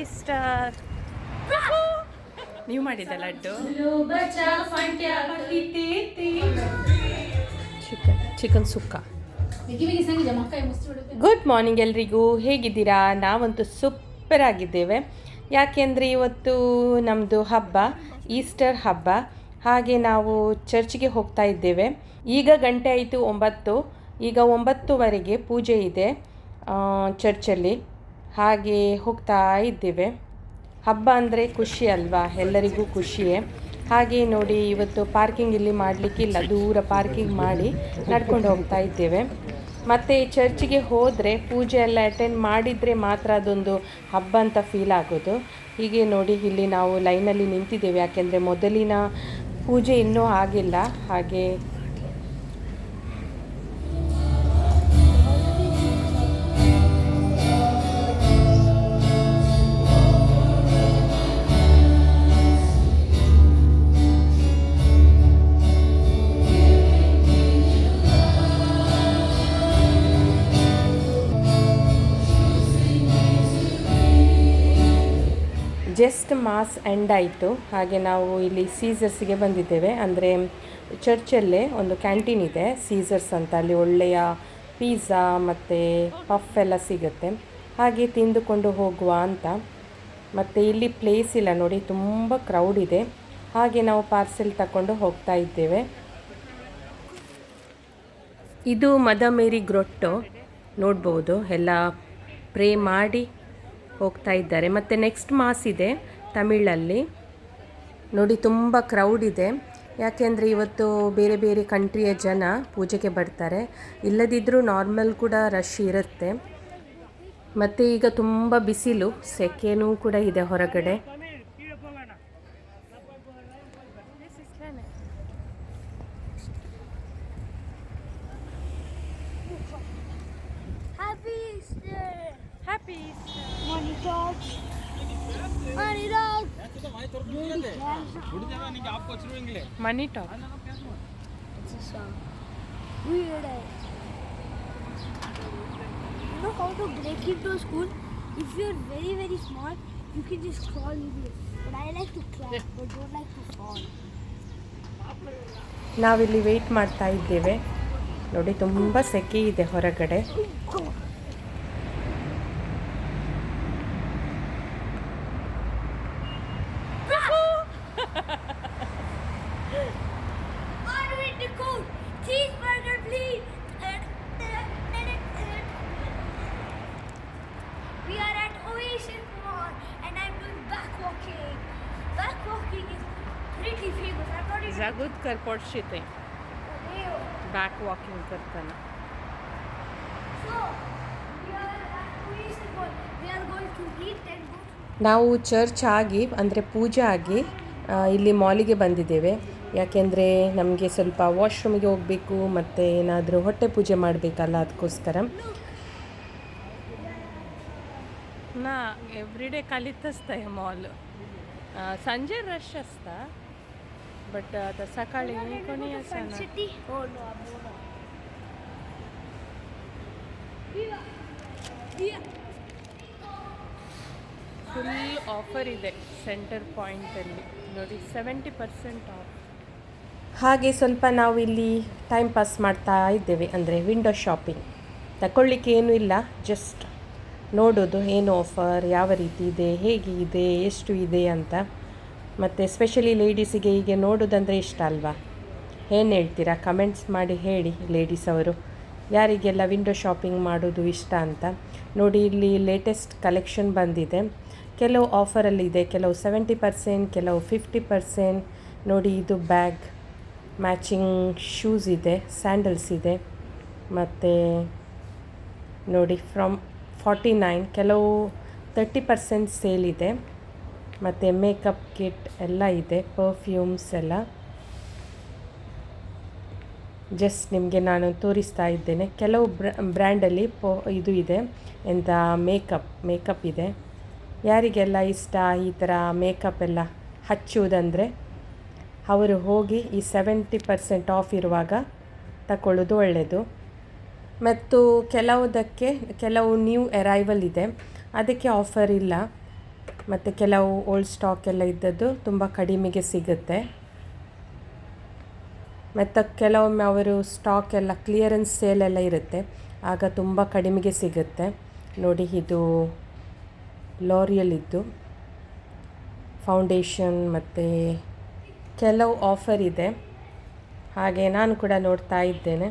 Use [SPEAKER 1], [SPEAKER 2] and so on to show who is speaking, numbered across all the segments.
[SPEAKER 1] Easter ನೀವು ಮಾಡಿದ laddu? Chicken chicken sukka. Good morning ಎಲ್ರಿಗೂ ಹೇಗಿದ್ದೀರಾ? ನಾವಂತೂ ಸೂಪರ್ ಆಗಿದ್ದೇವೆ. ಯಾಕೆಂದರೆ ಇವತ್ತು ನಮ್ಮದು ಹಬ್ಬ ಈಸ್ಟರ್ ಹಬ್ಬ. ಹಾಗೆ ನಾವು ಚರ್ಚ್ಗೆ ಹೋಗ್ತಾ ಇದ್ದೇವೆ. ಈಗ ಗಂಟೆ ಆಯಿತು ಒಂಬತ್ತು. ಈಗ ಒಂಬತ್ತುವರೆಗೆ ಪೂಜೆ ಇದೆ ಚರ್ಚಲ್ಲಿ. ಹಾಗೆ ಹೋಗ್ತಾ ಇದ್ದೇವೆ. ಹಬ್ಬ ಅಂದರೆ ಖುಷಿ ಅಲ್ವಾ? ಎಲ್ಲರಿಗೂ ಖುಷಿಯೇ. ಹಾಗೆ ನೋಡಿ, ಇವತ್ತು ಪಾರ್ಕಿಂಗ್ ಇಲ್ಲಿ ಮಾಡಲಿಕ್ಕಿಲ್ಲ ದೂರ ಪಾರ್ಕಿಂಗ್ ಮಾಡಿ ನಡ್ಕೊಂಡು ಹೋಗ್ತಾ ಇದ್ದೇವೆ. ಮತ್ತು ಚರ್ಚಿಗೆ ಹೋದರೆ, ಪೂಜೆ ಎಲ್ಲ ಅಟೆಂಡ್ ಮಾಡಿದರೆ ಮಾತ್ರ ಅದೊಂದು ಹಬ್ಬ ಅಂತ ಫೀಲ್ ಆಗೋದು. ಹೀಗೆ ನೋಡಿ, ಇಲ್ಲಿ ನಾವು ಲೈನಲ್ಲಿ ನಿಂತಿದ್ದೇವೆ. ಯಾಕೆಂದರೆ ಮೊದಲಿನ ಪೂಜೆ ಇನ್ನೂ ಆಗಿಲ್ಲ. ಹಾಗೆ ಮಾಸ್ ಎಂಡ್ ಆಯಿತು. ಹಾಗೆ ನಾವು ಇಲ್ಲಿ ಸೀಸರ್ಸ್ಗೆ ಬಂದಿದ್ದೇವೆ. ಅಂದರೆ ಚರ್ಚಲ್ಲೇ ಒಂದು ಕ್ಯಾಂಟೀನ್ ಇದೆ, ಸೀಸರ್ಸ್ ಅಂತ. ಅಲ್ಲಿ ಒಳ್ಳೆಯ ಪಿಜ್ಜಾ ಮತ್ತು ಪಫ್ ಎಲ್ಲ ಸಿಗುತ್ತೆ. ಹಾಗೆ ತಿಂದುಕೊಂಡು ಹೋಗುವ ಅಂತ. ಮತ್ತು ಇಲ್ಲಿ ಪ್ಲೇಸ್ ಇಲ್ಲ ನೋಡಿ, ತುಂಬ ಕ್ರೌಡ್ ಇದೆ. ಹಾಗೆ ನಾವು ಪಾರ್ಸೆಲ್ ತಗೊಂಡು ಹೋಗ್ತಾ ಇದ್ದೇವೆ. ಇದು ಮದ ಮೇರಿ ಗ್ರೊಟ್ಟು. ನೋಡ್ಬೋದು. ಎಲ್ಲ ಪ್ರೇ ಮಾಡಿ ಹೋಗ್ತಾ ಇದ್ದಾರೆ. ಮತ್ತು ನೆಕ್ಸ್ಟ್ ಮಾಸ್ ಇದೆ. ತಮಿಳಲ್ಲಿ. ನೋಡಿ, ತುಂಬ ಕ್ರೌಡ್ ಇದೆ. ಯಾಕೆಂದರೆ ಇವತ್ತು ಬೇರೆ ಬೇರೆ ಕಂಟ್ರಿಯ ಜನ ಪೂಜೆಗೆ ಬರ್ತಾರೆ. ಇಲ್ಲದಿದ್ದರೂ ನಾರ್ಮಲ್ ಕೂಡ ರಶ್ ಇರುತ್ತೆ. ಮತ್ತು ಈಗ ತುಂಬ ಬಿಸಿಲು, ಸೆಕೆನೂ ಕೂಡ ಇದೆ ಹೊರಗಡೆ.
[SPEAKER 2] Money
[SPEAKER 1] top
[SPEAKER 2] It's a song. Weird. eh? You know how to break into a school? If you're very very small, you can just crawl easily. But I like to climb, but don't like to fall.
[SPEAKER 1] ನಾವಿಲ್ಲಿ wait ಮಾಡ್ತಾ ಇದ್ದೇವೆ ನೋಡಿ ತುಂಬ ಸೆಕೆ ಇದೆ ಹೊರಗಡೆ
[SPEAKER 2] to eat and go to.
[SPEAKER 1] ನಾವು church ಆಗಿ ಅಂದರೆ ಪೂಜೆ ಆಗಿ ಆ, ಇಲ್ಲಿ ಮಾಲಿಗೆ ಬಂದಿದ್ದೇವೆ ಯಾಕೆಂದರೆ ನಮಗೆ ಸ್ವಲ್ಪ ವಾಶ್ರೂಮಿಗೆ ಹೋಗಬೇಕು ಮತ್ತು ಏನಾದರೂ ಹೊಟ್ಟೆ ಪೂಜೆ ಮಾಡಬೇಕಲ್ಲ ಅದಕ್ಕೋಸ್ಕರ ना एव्हरीडे खालीच असतं हे मॉल संजय
[SPEAKER 2] ಬಟ್ ಅದು ಸಕಾಳಿ ಕೊನೆಯ
[SPEAKER 1] ಫುಲ್ ಆಫರ್ ಇದೆ ಸೆಂಟರ್ ಪಾಯಿಂಟಲ್ಲಿ ನೋಡಿ ಸೆವೆಂಟಿ ಪರ್ಸೆಂಟ್ ಆಫ್ ಹಾಗೆ ಸ್ವಲ್ಪ ನಾವು ಇಲ್ಲಿ ಟೈಮ್ ಪಾಸ್ ಮಾಡ್ತಾ ಇದ್ದೇವೆ. ಅಂದರೆ ವಿಂಡೋ ಶಾಪಿಂಗ್ ತಗೊಳ್ಳಿಕ್ಕೆ ಏನೂ ಇಲ್ಲ. ಜಸ್ಟ್ ನೋಡೋದು ಏನು ಆಫರ್ ಯಾವ ರೀತಿ ಇದೆ ಹೇಗೆ ಇದೆ ಎಷ್ಟು ಇದೆ ಅಂತ. ಮತ್ತು ಸ್ಪೆಷಲಿ ಲೇಡೀಸಿಗೆ ಹೀಗೆ ನೋಡೋದಂದರೆ ಇಷ್ಟ ಅಲ್ವಾ? ಏನು ಹೇಳ್ತೀರಾ? ಕಮೆಂಟ್ಸ್ ಮಾಡಿ ಹೇಳಿ ಲೇಡೀಸ್ ಅವರು. ಯಾರಿಗೆಲ್ಲ ವಿಂಡೋ ಶಾಪಿಂಗ್ ಮಾಡೋದು ಇಷ್ಟ ಅಂತ. ನೋಡಿ ಇಲ್ಲಿ ಲೇಟೆಸ್ಟ್ ಕಲೆಕ್ಷನ್ ಬಂದಿದೆ. ಕೆಲವು ಆಫರಲ್ಲಿದೆ ಕೆಲವು ಸೆವೆಂಟಿ ಪರ್ಸೆಂಟ್ ಕೆಲವು ಫಿಫ್ಟಿ ಪರ್ಸೆಂಟ್ ನೋಡಿ ಇದು ಬ್ಯಾಗ್ ಮ್ಯಾಚಿಂಗ್ ಶೂಸ್ ಇದೆ ಸ್ಯಾಂಡಲ್ಸ್ ಇದೆ. ಮತ್ತು ನೋಡಿ ಫ್ರಮ್ ಫಾರ್ಟಿ ನೈನ್ ಕೆಲವು ತರ್ಟಿ ಪರ್ಸೆಂಟ್ ಸೇಲ್ ಇದೆ. ಮತ್ತು ಮೇಕಪ್ ಕಿಟ್ ಎಲ್ಲ ಇದೆ ಪರ್ಫ್ಯೂಮ್ಸ್ ಎಲ್ಲ. ಜಸ್ಟ್ ನಿಮಗೆ ನಾನು ತೋರಿಸ್ತಾ ಇದ್ದೇನೆ. ಕೆಲವು ಬ್ರ, ಬ್ರ್ಯಾಂಡಲ್ಲಿ ಪೊ, ಇದು ಇದೆ ಎಂಥ ಮೇಕಪ್ ಮೇಕಪ್ ಇದೆ. ಯಾರಿಗೆಲ್ಲ ಇಷ್ಟ ಈ ಥರ ಮೇಕಪ್ ಎಲ್ಲ ಹಚ್ಚುವುದಂದರೆ, ಅವರು ಹೋಗಿ ಈ ಸೆವೆಂಟಿ ಪರ್ಸೆಂಟ್ ಆಫ್ ಇರುವಾಗ ತಗೊಳ್ಳೋದು ಒಳ್ಳೆಯದು. ಮತ್ತು ಕೆಲವುದಕ್ಕೆ, ಕೆಲವು ನ್ಯೂ ಅರೈವಲ್ ಇದೆ, ಅದಕ್ಕೆ ಆಫರ್ ಇಲ್ಲ. ಮತ್ತು ಕೆಲವು ಓಲ್ಡ್ ಸ್ಟಾಕ್ ಎಲ್ಲ ಇದ್ದದ್ದು ತುಂಬ ಕಡಿಮೆಗೆ ಸಿಗುತ್ತೆ. ಮತ್ತು ಕೆಲವೊಮ್ಮೆ ಅವರು ಸ್ಟಾಕ್ ಎಲ್ಲ ಕ್ಲಿಯರೆನ್ಸ್ ಸೇಲ್ ಎಲ್ಲ ಇರುತ್ತೆ. ಆಗ ತುಂಬ ಕಡಿಮೆಗೆ ಸಿಗುತ್ತೆ. ನೋಡಿ, ಇದು ಲಾರಿಯಲ್ ಇದ್ದು ಫೌಂಡೇಶನ್ ಮತ್ತು ಕೆಲವು ಆಫರ್ ಇದೆ. ಹಾಗೆ ನಾನು ಕೂಡ ನೋಡ್ತಾ ಇದ್ದೇನೆ.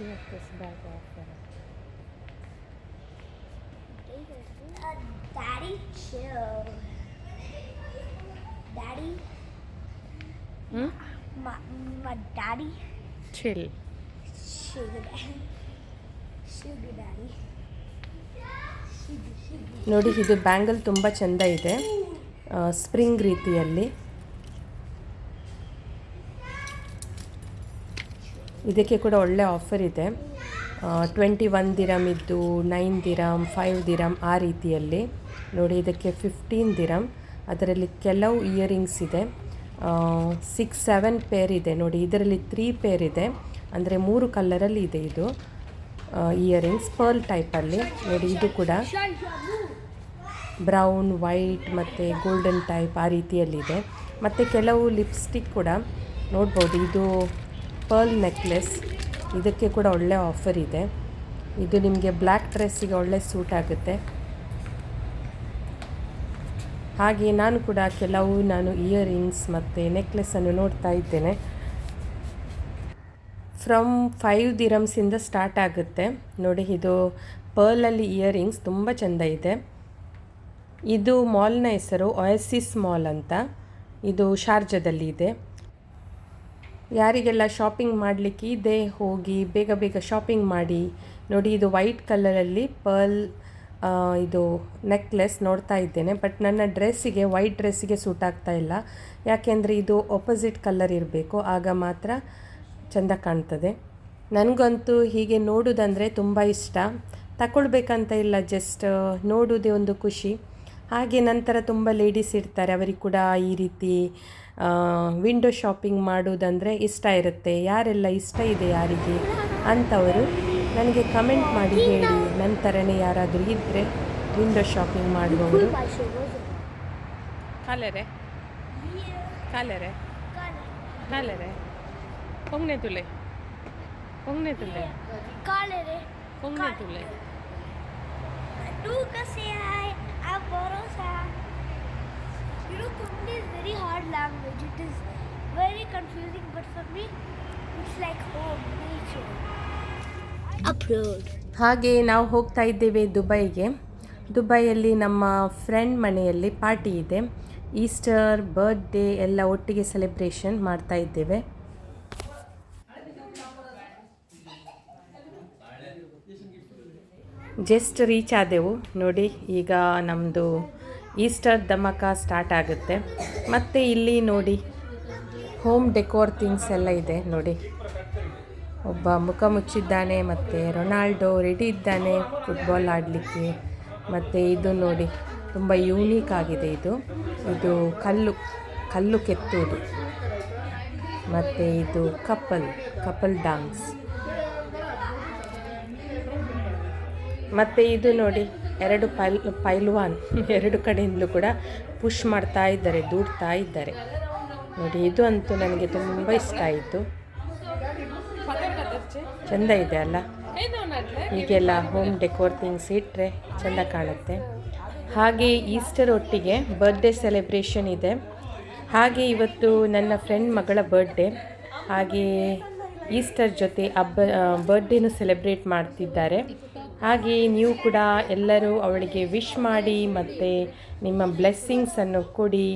[SPEAKER 2] लिए Uh, Daddy, chill. Daddy,
[SPEAKER 1] Hmm?
[SPEAKER 2] my, my daddy,
[SPEAKER 1] Chill.
[SPEAKER 2] sugar daddy, sugar daddy.
[SPEAKER 1] ನೋಡಿ ಇದು ಬ್ಯಾಂಗಲ್ ತುಂಬ ಚೆಂದ ಇದೆ ಸ್ಪ್ರಿಂಗ್ ರೀತಿಯಲ್ಲಿ ಇದಕ್ಕೆ ಕೂಡ ಒಳ್ಳೆ ಆಫರ್ ಇದೆ. ಟ್ವೆಂಟಿ ಒನ್ ದಿರಮ್ ಇದ್ದು ನೈನ್ ದಿರಮ್ ಫೈವ್ ದಿರಮ್ ಆ ರೀತಿಯಲ್ಲಿ. ನೋಡಿ, ಇದಕ್ಕೆ ಫಿಫ್ಟೀನ್ ದಿರಮ್ ಅದರಲ್ಲಿ ಕೆಲವು ಇಯರಿಂಗ್ಸ್ ಇದೆ. ಸಿಕ್ಸ್ ಸೆವೆನ್ ಪೇರ್ ಇದೆ. ನೋಡಿ, ಇದರಲ್ಲಿ ತ್ರೀ ಪೇರ್ ಇದೆ. ಅಂದರೆ ಮೂರು ಕಲ್ಲರಲ್ಲಿ ಇದೆ ಇದು. ಇಯರಿಂಗ್ಸ್ ಪರ್ಲ್ ಟೈಪಲ್ಲಿ ನೋಡಿ, ಇದು ಕೂಡ ಬ್ರೌನ್ ವೈಟ್ ಮತ್ತು ಗೋಲ್ಡನ್ ಟೈಪ್ ಆ ರೀತಿಯಲ್ಲಿದೆ ಮತ್ತು ಕೆಲವು ಲಿಪ್ಸ್ಟಿಕ್ ಕೂಡ ನೋಡ್ಬೋದು. ಇದು ಪರ್ಲ್ ನೆಕ್ಲೆಸ್. ಇದಕ್ಕೆ ಕೂಡ ಒಳ್ಳೆ ಆಫರ್ ಇದೆ. ಇದು ನಿಮಗೆ ಬ್ಲ್ಯಾಕ್ ಡ್ರೆಸ್ಸಿಗೆ ಒಳ್ಳೆ ಸೂಟ್ ಆಗುತ್ತೆ. ಹಾಗೆ ನಾನು ಕೂಡ ಕೆಲವು ನಾನು ಇಯರಿಂಗ್ಸ್ ಮತ್ತು ನೆಕ್ಲೆಸ್ಸನ್ನು ನೋಡ್ತಾ ಇದ್ದೇನೆ. ಫ್ರಮ್ ಫೈವ್ ದಿರಮ್ಸಿಂದ ಸ್ಟಾರ್ಟ್ ಆಗುತ್ತೆ. ನೋಡಿ, ಇದು ಪರ್ಲಲ್ಲಿ ಇಯರಿಂಗ್ಸ್ ತುಂಬ ಚೆಂದ ಇದೆ. ಇದು ಮಾಲ್ನ ಹೆಸರು ಒಯಸಿಸ್ ಮಾಲ್ ಅಂತ. ಇದು ಶಾರ್ಜಾದಲ್ಲಿ ಇದೆ. ಯಾರಿಗೆಲ್ಲ ಶಾಪಿಂಗ್ ಮಾಡಲಿಕ್ಕೆ ಇದೆ, ಹೋಗಿ ಬೇಗ ಬೇಗ ಶಾಪಿಂಗ್ ಮಾಡಿ. ನೋಡಿ, ಇದು ವೈಟ್ ಕಲರಲ್ಲಿ ಪರ್ಲ್ ಇದು ನೆಕ್ಲೆಸ್ ನೋಡ್ತಾ ಇದ್ದೇನೆ. ಬಟ್ ನನ್ನ ಡ್ರೆಸ್ಸಿಗೆ ವೈಟ್ ಡ್ರೆಸ್ಸಿಗೆ ಸೂಟ್ ಆಗ್ತಾ ಇಲ್ಲ. ಯಾಕೆಂದರೆ ಇದು ಆಪೋಸಿಟ್ ಕಲರ್ ಇರಬೇಕು. ಆಗ ಮಾತ್ರ ಚೆಂದ ಕಾಣ್ತದೆ. ನನಗಂತೂ ಹೀಗೆ ನೋಡೋದಂದರೆ ತುಂಬ ಇಷ್ಟ. ತಗೊಳ್ಬೇಕಂತ ಇಲ್ಲ ಜಸ್ಟ್ ನೋಡೋದೇ ಒಂದು ಖುಷಿ. ಹಾಗೆ ನಂತರ ತುಂಬ ಲೇಡೀಸ್ ಇರ್ತಾರೆ. ಅವರಿಗೆ ಕೂಡ ಈ ರೀತಿ ವಿಂಡೋ ಶಾಪಿಂಗ್ ಮಾಡೋದಂದರೆ ಇಷ್ಟ ಇರುತ್ತೆ. ಯಾರೆಲ್ಲ ಇಷ್ಟ ಇದೆ ಯಾರಿಗೆ ಅಂಥವರು ನನಗೆ ಕಮೆಂಟ್ ಮಾಡಿ ಹೇಳಿ. ನನ್ನ ಥರನೇ ಯಾರಾದರೂ ಇದ್ದರೆ ವಿಂಡೋ ಶಾಪಿಂಗ್ ಮಾಡುವವರು. ಕಾಲರೆ? ಕಾಲರೆ? ಕಾಲರೆ? ಪೊಂಗ್ನೆ ತುಲೆ? ಹೊಂಗ್ನೆ ತುಲೆ?
[SPEAKER 2] ಕಾಲರೆ? ಪೊಂಗ್ನೆ
[SPEAKER 1] ಹೊಂಗ್ನೆ ತುಲೆ
[SPEAKER 2] say hi. I'm Borosa. You know, Kundi is very hard language. It is very confusing, but for me, it's like home, nature. Upload.
[SPEAKER 1] ಹಾಗೆ ನಾವು ಹೋಗ್ತಾ ಇದ್ದೇವೆ ದುಬೈಗೆ ದುಬೈಯಲ್ಲಿ ನಮ್ಮ ಫ್ರೆಂಡ್ ಮನೆಯಲ್ಲಿ ಪಾರ್ಟಿ ಇದೆ ಈಸ್ಟರ್ ಬರ್ತ್ಡೇ ಎಲ್ಲ ಒಟ್ಟಿಗೆ ಸೆಲೆಬ್ರೇಷನ್ ಮಾಡ್ತಾ ಇದ್ದೇವೆ ಜಸ್ಟ್ ರೀಚ್ ಆದೆವು ನೋಡಿ ಈಗ ನಮ್ಮದು ಈಸ್ಟರ್ ಧಮಕ ಸ್ಟಾರ್ಟ್ ಆಗುತ್ತೆ. ಮತ್ತು ಇಲ್ಲಿ ನೋಡಿ, ಹೋಮ್ ಡೆಕೋರ್ ಥಿಂಗ್ಸ್ ಎಲ್ಲ ಇದೆ ನೋಡಿ. ಒಬ್ಬ ಮುಖ ಮುಚ್ಚಿದ್ದಾನೆ, ಮತ್ತು ರೊನಾಲ್ಡೋ ರೆಡಿ ಇದ್ದಾನೆ ಫುಟ್ಬಾಲ್ ಆಡಲಿಕ್ಕೆ. ಮತ್ತು ಇದು ನೋಡಿ, ತುಂಬ ಯೂನೀಕ್ ಆಗಿದೆ ಇದು. ಇದು ಕಲ್ಲು ಕಲ್ಲು ಕೆತ್ತುವುದು. ಮತ್ತು ಇದು ಕಪಲ್ ಕಪಲ್ ಡಾನ್ಸ್. ಮತ್ತು ಇದು ನೋಡಿ ಎರಡು ಪೈಲ್, ಪೈಲ್ವಾನ್ ಎರಡು ಕಡೆಯಿಂದಲೂ ಕೂಡ ಪುಷ್ ಮಾಡ್ತಾ ಇದ್ದಾರೆ, ದೂಡ್ತಾ ಇದ್ದಾರೆ. ನೋಡಿ, ಇದು ಅಂತೂ ನನಗೆ ತುಂಬ ಇಷ್ಟ ಆಯಿತು. ಚೆಂದ ಇದೆ ಅಲ್ಲ? ಹೀಗೆಲ್ಲ ಹೋಮ್ ಡೆಕೋರ್ ಥಿಂಗ್ಸ್ ಇಟ್ಟರೆ ಚೆಂದ ಕಾಣುತ್ತೆ. ಹಾಗೆ ಈಸ್ಟರ್ ಒಟ್ಟಿಗೆ ಬರ್ಡೇ ಸೆಲೆಬ್ರೇಷನ್ ಇದೆ. ಹಾಗೆ ಇವತ್ತು ನನ್ನ ಫ್ರೆಂಡ್ ಮಗಳ ಬರ್ಡೇ ಹಾಗೆ ಈಸ್ಟರ್ ಜೊತೆ ಹಬ್ಬ ಬರ್ಡೇನು ಸೆಲೆಬ್ರೇಟ್ ಮಾಡ್ತಿದ್ದಾರೆ. ಹಾಗೆ ನೀವು ಕೂಡ ಎಲ್ಲರೂ ಅವಳಿಗೆ ವಿಶ್ ಮಾಡಿ ಮತ್ತು ನಿಮ್ಮ ಬ್ಲೆಸ್ಸಿಂಗ್ಸನ್ನು ಕೊಡಿ.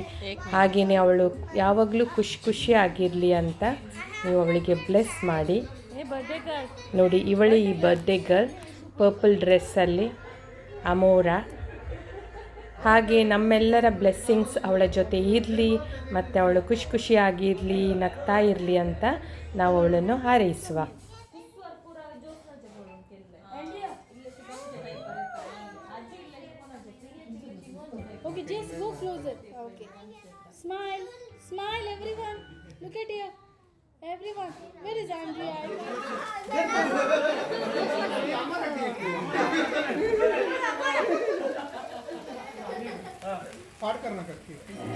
[SPEAKER 1] ಹಾಗೆಯೇ ಅವಳು ಯಾವಾಗಲೂ ಖುಷಿ ಖುಷಿಯಾಗಿರಲಿ ಅಂತ ನೀವು ಅವಳಿಗೆ ಬ್ಲೆಸ್ ಮಾಡಿ. ನೋಡಿ, ಇವಳು ಈ ಬರ್ಡೇ ಗರ್ಲ್ ಪರ್ಪಲ್ ಡ್ರೆಸ್ಸಲ್ಲಿ ಅಮೋರ ಹಾಗೆ ನಮ್ಮೆಲ್ಲರ ಬ್ಲೆಸ್ಸಿಂಗ್ಸ್ ಅವಳ ಜೊತೆ ಇರಲಿ, ಮತ್ತು ಅವಳು ಖುಷಿ ಖುಷಿಯಾಗಿರಲಿ, ನಗ್ತಾ ಇರಲಿ ಅಂತ ನಾವು ಅವಳನ್ನು ಹಾರೈಸುವ.
[SPEAKER 2] Everyone. Look at here. Everyone. Where is Andrea?
[SPEAKER 3] पार करना करती
[SPEAKER 2] Start,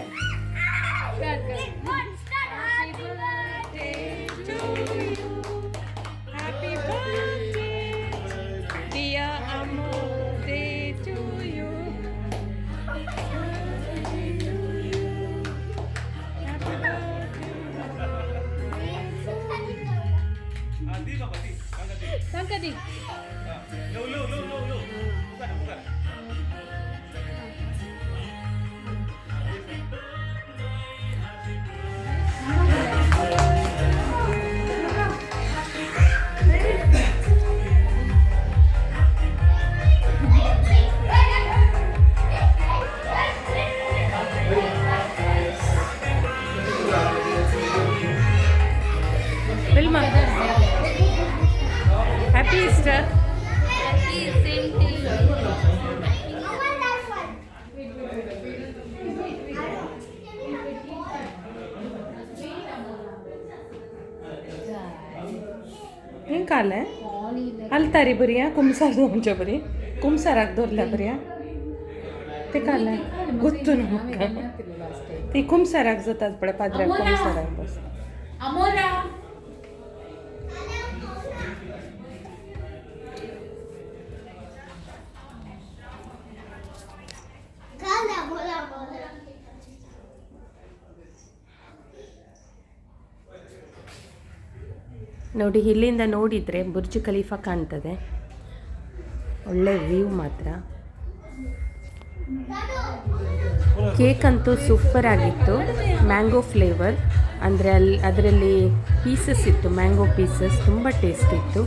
[SPEAKER 1] ಅಲ್ತಾರಿ ಬರಿಯಾ ಕುಂಸಾರ ಮುಂಚೆ ಬರಿ ಕುಂಸಾರ ಆಗ್ದೋರ್ಲ ಬರಿಯಾ ते काला ಗೊತ್ತು ನಮಗ ती कुमसार जातात पळय पाद्र्याक कुमसाराक बस ನೋಡಿ, ಇಲ್ಲಿಂದ ನೋಡಿದರೆ ಬುರ್ಜ್ ಖಲೀಫಾ ಕಾಣ್ತದೆ. ಒಳ್ಳೆ ವ್ಯೂ ಮಾತ್ರ. ಕೇಕ್ ಅಂತೂ ಸೂಪರ್ ಆಗಿತ್ತು. ಮ್ಯಾಂಗೋ ಫ್ಲೇವರ್ ಅಂದರೆ ಅಲ್ಲಿ ಅದರಲ್ಲಿ ಪೀಸಸ್ ಇತ್ತು ಮ್ಯಾಂಗೋ ಪೀಸಸ್ ತುಂಬ ಟೇಸ್ಟ್ ಇತ್ತು.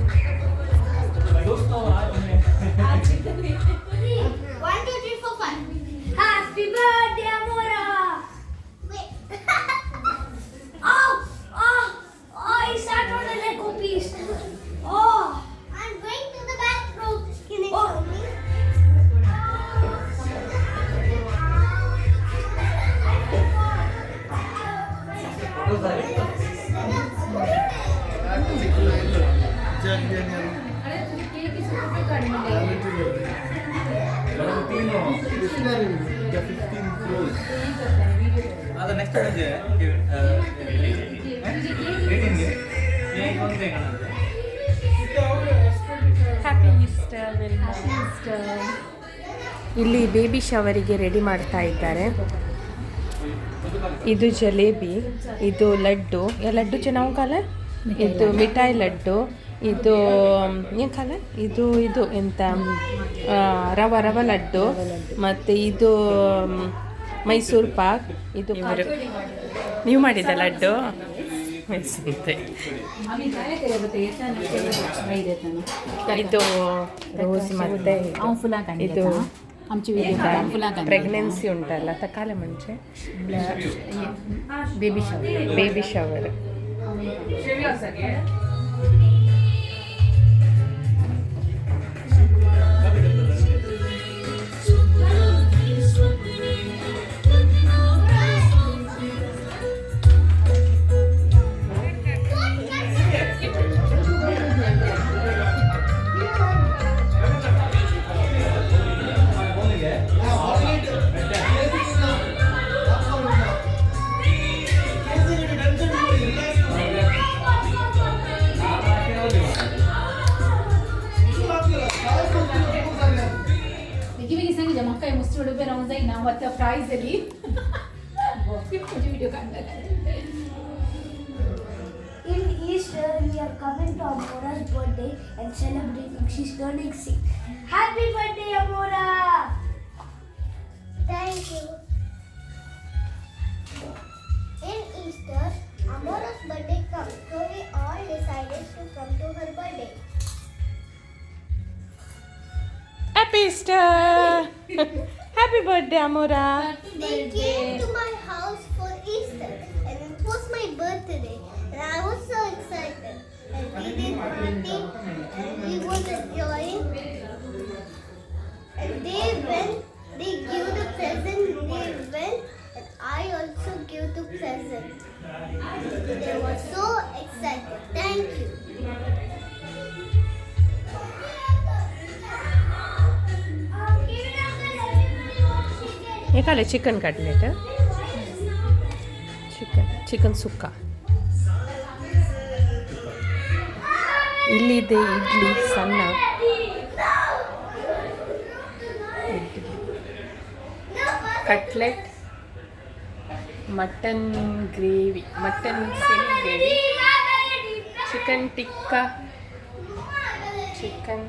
[SPEAKER 4] ಅದು ನೆಕ್ಸ್ಟ್ ಇದೆ. ಒಂದೇ ಕಾಣುತ್ತೆ
[SPEAKER 1] ಹ್ಯಾಪಿ ಈಸ್ಟರ್ ಇಲ್ಲಿ ಬೇಬಿ ಶವರಿಗೆ ರೆಡಿ ಮಾಡ್ತಾ ಇದ್ದಾರೆ. ಇದು ಜಲೇಬಿ ಇದು ಲಡ್ಡು. ಲಡ್ಡು ಚೆನ್ನಾಗಿ ಕಾಲ ಇದು ಮಿಠಾಯಿ ಲಡ್ಡು ಇದು ಏನು ಕಾಲ ಇದು ಇದು ಎಂತ? ರವ ರವ ಲಡ್ಡು. ಮತ್ತು ಇದು ಮೈಸೂರು ಪಾಕ್. ಇದು ನೀವು ಮಾಡಿದ್ದ ಲಡ್ಡು? ಇದು ರೋಸ್ ಮತ್ತು ಇದು
[SPEAKER 5] आमची फुलां
[SPEAKER 1] प्रेग्नेन्सी उंटल्ल तकाले म्हणजे
[SPEAKER 5] बेबी शवर बेबी शवर ಕೈ ಬೇರೆ ನಾವು ಮತ್ತೆ
[SPEAKER 6] video Easter, we are coming to Amora's birthday and celebrating. She's turning six. Happy birthday, Amora! Thank you. In Easter, Amora's birthday comes, so we all decided to come to her birthday.
[SPEAKER 1] Happy Easter! Happy birthday, Amora!
[SPEAKER 6] They came to my house for Easter and it was my birthday and I was so excited and we did party and we was enjoying and they went, they gave the present, they went and I also gave the present. They were so excited. Thank you.
[SPEAKER 1] ಏಕಾಲೆ chicken cutlet chicken chicken sukka ಇಲ್ಲಿದೆ ಇಡ್ಲಿ ಸಣ್ಣ cutlet mutton gravy mutton gravy chicken tikka chicken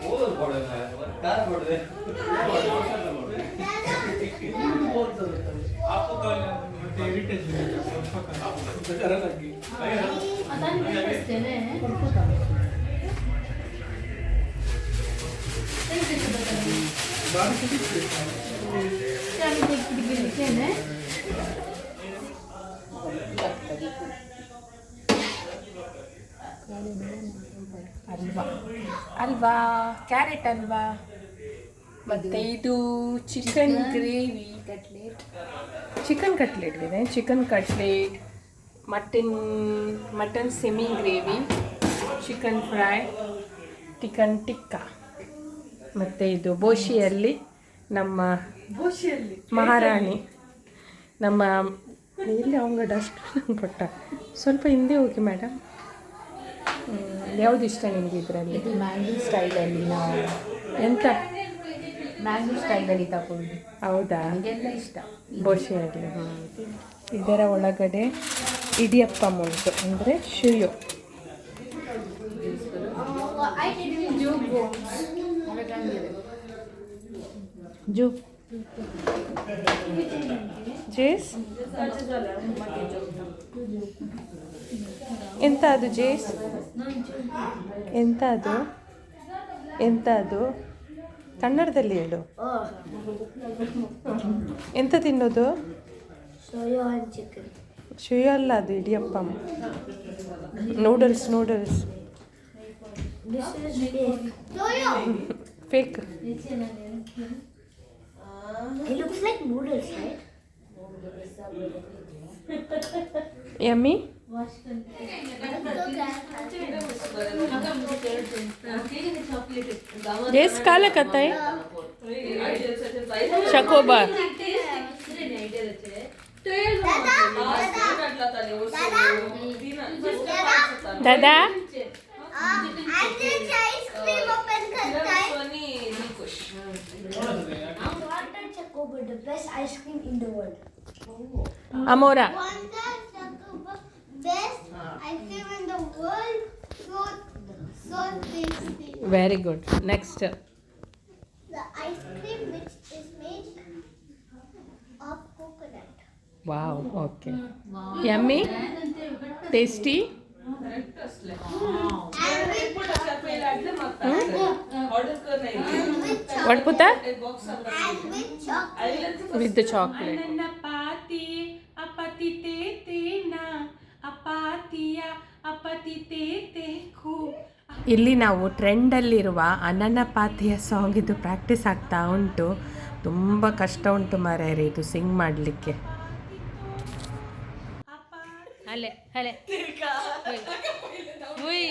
[SPEAKER 4] ಮತ್ತೆ heritage ಇದೆ, ಸ್ವಲ್ಪ ಕರಾಗಿ.
[SPEAKER 5] ಅದನ್ನು ಕಳಿಸ್ತೇನೆ
[SPEAKER 4] ಬಾರಿ ಖುಷಿ
[SPEAKER 5] ತೆಗಿಲಿಕ್ಕೇನೆ
[SPEAKER 1] ಅಲ್ವಾ? ಅಲ್ವಾ? ಕ್ಯಾರೆಟ್ ಅಲ್ವಾ? ಮತ್ತೆ ಇದು chicken gravy
[SPEAKER 5] cutlet
[SPEAKER 1] chicken cutlet ಇದೆ. Chicken cutlet mutton mutton semi gravy chicken fry chicken tikka ಮತ್ತು ಇದು ಬೋಶಿಯಲ್ಲಿ ನಮ್ಮ ಬೋಶಿಯಲ್ಲಿ ಮಹಾರಾಣಿ ನಮ್ಮ ಎಲ್ಲಿ ಅವಂಗ ಡಸ್ಟ್ ಕೊಟ್ಟ. ಸ್ವಲ್ಪ ಹಿಂದೆ ಹೋಗಿ ಮೇಡಮ್ ಯಾವುದು ಇಷ್ಟ ನಿಮಗೆ ಇದರಲ್ಲಿ?
[SPEAKER 5] ಇದು ಮ್ಯಾಂಗೋ ಸ್ಟೈಲಲ್ಲಿ ನಾವು
[SPEAKER 1] ಎಂತ?
[SPEAKER 5] ಮ್ಯಾಂಗೋ ಸ್ಟೈಲಲ್ಲಿ ತಗೊಂಡು
[SPEAKER 1] ಹೌದಾ?
[SPEAKER 5] ನನಗೆಲ್ಲ ಇಷ್ಟ?
[SPEAKER 1] ಬೋಶಿಯಲ್ಲಿ ಇದರ ಒಳಗಡೆ ಇಡಿಯಪ್ಪ ಉಂಟು ಅಂದರೆ ಶುಯೋ. ಜೂ. ಜೇಸ್? ಎಂತ ಅದು ಜೇಸ್? ಎಂತ ಅದು ಎಂತ ಅದು ಕನ್ನಡದಲ್ಲಿ ಹೇಳು. ಎಂತ ತಿನ್ನೋದು. ಶುಯೋ ಅಲ್ಲ ಅದು idiyappam.
[SPEAKER 2] Noodles noodles. Fake. It
[SPEAKER 1] wash days కాలే दादा अमोरा
[SPEAKER 2] Very good. Next. The ice cream which is made of coconut.
[SPEAKER 1] Wow, okay. Wow. Yummy?
[SPEAKER 2] Tasty? Hmm?
[SPEAKER 1] What put
[SPEAKER 2] that? With
[SPEAKER 1] the chocolate.
[SPEAKER 7] Apatite te na apatia apatite te ku
[SPEAKER 1] ಇಲ್ಲಿ ನಾವು ಟ್ರೆಂಡಲ್ಲಿರುವ ಅನನಪಾತಿಯ song ಇದು practice ಆಗ್ತಾ ಉಂಟು. ತುಂಬ ಕಷ್ಟ ಉಂಟು ಮಾರ್ಯಾರೆ ಇದು ಸಿಂಗ್ ಮಾಡಲಿಕ್ಕೆ. ಅಲೆ ಅಲೆ ಉಯ್.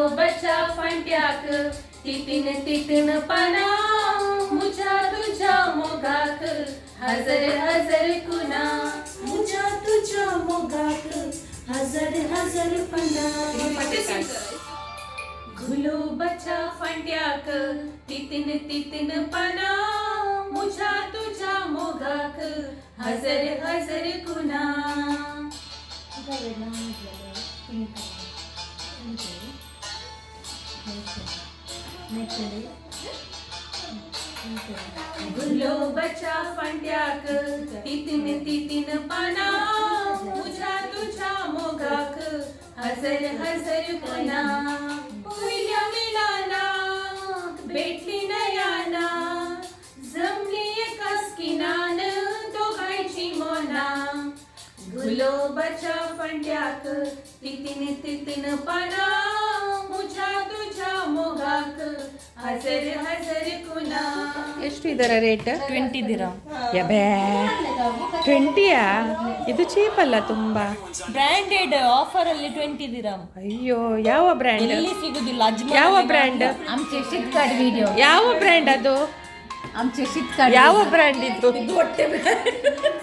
[SPEAKER 5] कुणा गुलाबाच्या फांट्याक तितीन तितीन पाना मुझ्या तुझ्या मोगाक हजर हजर कुणा मुझ्या तुझ्या मोगाक हजर
[SPEAKER 7] हजर पना घुलो बचा फंड्याक तितिन तितिन पना मुझा तुझा मोगाक हजर हजर कुना। घुलो बचा फंड्याक तितिन तितिन पाना मुझा तुझा मोगाक हजर हजर पुन्हा पहिल्या मिलानात भेटली नयाना घुलो बचा फंड्याक तितिन तितिन पना मुझा तुझा मोगाक हजर हजर कुना
[SPEAKER 1] ಎಷ್ಟು ಇದರ ರೇಟ್
[SPEAKER 8] ಟ್ವೆಂಟಿ ದಿರ
[SPEAKER 1] ಯಬೇ ಟ್ವೆಂಟಿಯಾ ಇದು ಚೀಪ್ ಅಲ್ಲ ತುಂಬಾ
[SPEAKER 8] ಬ್ರ್ಯಾಂಡೆಡ್ ಆಫರ್ ಅಲ್ಲಿ ಟ್ವೆಂಟಿ ದಿರಮ್
[SPEAKER 1] ಅಯ್ಯೋ ಯಾವ ಬ್ರ್ಯಾಂಡ್
[SPEAKER 8] ಎಲ್ಲಿ ಸಿಗುದಿಲ್ಲ ಅಜ್ಮಾ
[SPEAKER 1] ಯಾವ ಬ್ರ್ಯಾಂಡ್
[SPEAKER 5] आमचे शीतकाड व्हिडिओ
[SPEAKER 1] ಯಾವ ಬ್ರ್ಯಾಂಡ್ ಅದು
[SPEAKER 5] आमचे शीतकाड
[SPEAKER 1] ಯಾವ ಬ್ರ್ಯಾಂಡ್ ಇದು
[SPEAKER 7] जब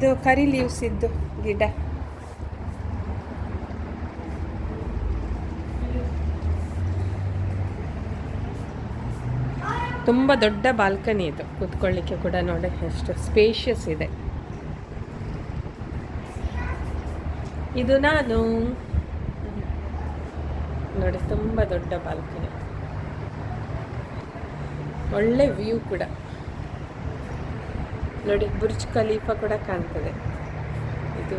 [SPEAKER 1] ಇದು ಕರಿ ಲೀವ್ಸ್ ಇದ್ದು ಗಿಡ. ತುಂಬ ದೊಡ್ಡ ಬಾಲ್ಕನಿ ಇದು. ಕೂತ್ಕೊಳ್ಳಿಕ್ಕೆ ಕೂಡ ನೋಡಿ ಎಷ್ಟು ಸ್ಪೇಷಿಯಸ್ ಇದೆ. ಇದು ನಾನು ನೋಡಿ, ತುಂಬ ದೊಡ್ಡ ಬಾಲ್ಕನಿ. ಒಳ್ಳೆ ವ್ಯೂ ಕೂಡ. ನೋಡಿ, ಬುರ್ಜ್ ಖಲೀಫಾ ಕೂಡ ಕಾಣ್ತದೆ. ಇದು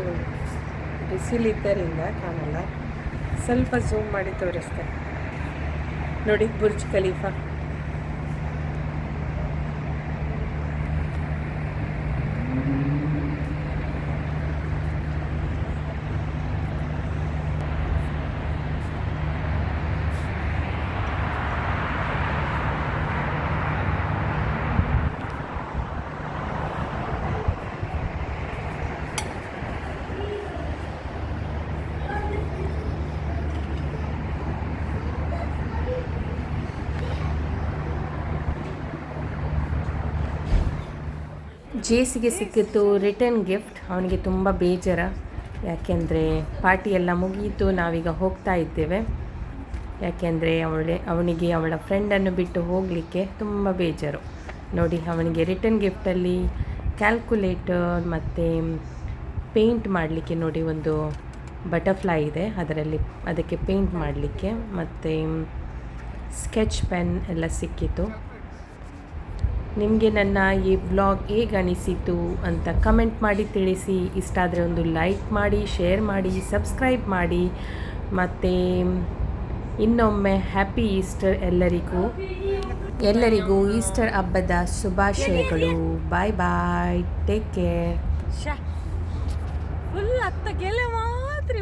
[SPEAKER 1] ಬಿಸಿಲಿದ್ದರಿಂದ ಕಾಣಲ್ಲ. ಸ್ವಲ್ಪ ಝೂಮ್ ಮಾಡಿ ತೋರಿಸ್ತಾರೆ ನೋಡಿ, ಬುರ್ಜ್ ಖಲೀಫಾ. ಜೇಸಿಗೆ ಸಿಕ್ಕಿತ್ತು ರಿಟರ್ನ್ ಗಿಫ್ಟ್. ಅವನಿಗೆ ತುಂಬ ಬೇಜಾರ. ಯಾಕೆಂದರೆ ಪಾರ್ಟಿ ಎಲ್ಲ ಮುಗಿಯಿತು ನಾವೀಗ ಹೋಗ್ತಾ ಇದ್ದೇವೆ. ಯಾಕೆಂದರೆ ಅವಳೆ, ಅವನಿಗೆ ಅವಳ ಫ್ರೆಂಡನ್ನು ಬಿಟ್ಟು ಹೋಗಲಿಕ್ಕೆ ತುಂಬ ಬೇಜಾರು. ನೋಡಿ, ಅವನಿಗೆ ರಿಟರ್ನ್ ಗಿಫ್ಟಲ್ಲಿ ಕ್ಯಾಲ್ಕುಲೇಟರ್ ಮತ್ತು ಪೇಂಟ್ ಮಾಡಲಿಕ್ಕೆ ನೋಡಿ ಒಂದು ಬಟರ್ಫ್ಲೈ ಇದೆ. ಅದರಲ್ಲಿ ಅದಕ್ಕೆ ಪೇಂಟ್ ಮಾಡಲಿಕ್ಕೆ ಮತ್ತು ಸ್ಕೆಚ್ ಪೆನ್ ಎಲ್ಲ ಸಿಕ್ಕಿತು ನಿಮಗೆ ನನ್ನ ಈ ಬ್ಲಾಗ್ ಹೇಗೆ ಅನಿಸಿತು ಅಂತ ಕಮೆಂಟ್ ಮಾಡಿ ತಿಳಿಸಿ. ಇಷ್ಟ ಆದರೆ ಒಂದು ಲೈಕ್ ಮಾಡಿ ಶೇರ್ ಮಾಡಿ ಸಬ್ಸ್ಕ್ರೈಬ್ ಮಾಡಿ. ಮತ್ತು ಇನ್ನೊಮ್ಮೆ ಹ್ಯಾಪಿ ಈಸ್ಟರ್ ಎಲ್ಲರಿಗೂ. ಎಲ್ಲರಿಗೂ ಈಸ್ಟರ್ ಹಬ್ಬದ ಶುಭಾಶಯಗಳು. Bye bye take care
[SPEAKER 8] full ಅತ್ತ ಗೆಲೆ ಮಾತ್ರ